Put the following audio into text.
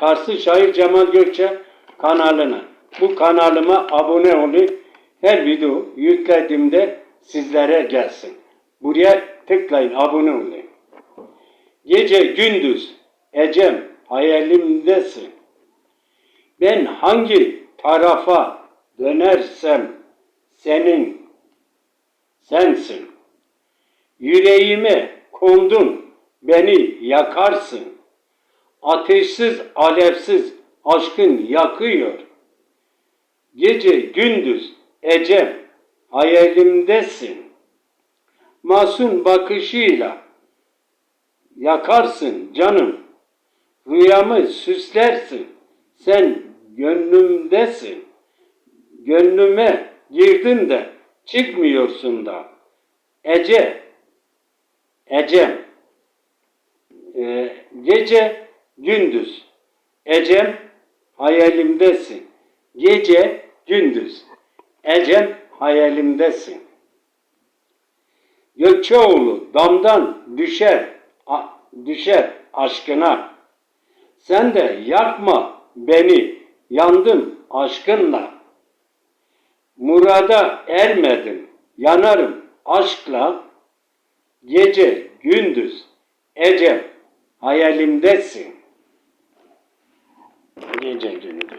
Karslı Şair Cemal Gökçe kanalına. Bu kanalıma abone olun. Her video yüklediğimde sizlere gelsin. Buraya tıklayın, abone olun. Gece gündüz Ecem hayalimdesin. Ben hangi tarafa dönersem senin sensin. Yüreğime kondun, beni yakarsın. Ateşsiz, alevsiz aşkın yakıyor. Gece gündüz Ecem hayalimdesin. Masum bakışıyla yakarsın canım. Rüyamı süslersin. Sen gönlümdesin. Gönlüme girdin de çıkmıyorsun da. Ece, Ecem, Ee, gece gündüz. Ecem hayalimdesin. Gece gündüz. Ecem hayalimdesin. Gökçeoğlu damdan düşer, düşer aşkına. Sen de yakma beni, yandım aşkınla. Murada ermedim, yanarım aşkla. Gece gündüz Ecem hayalimdesin. Gece gündüz.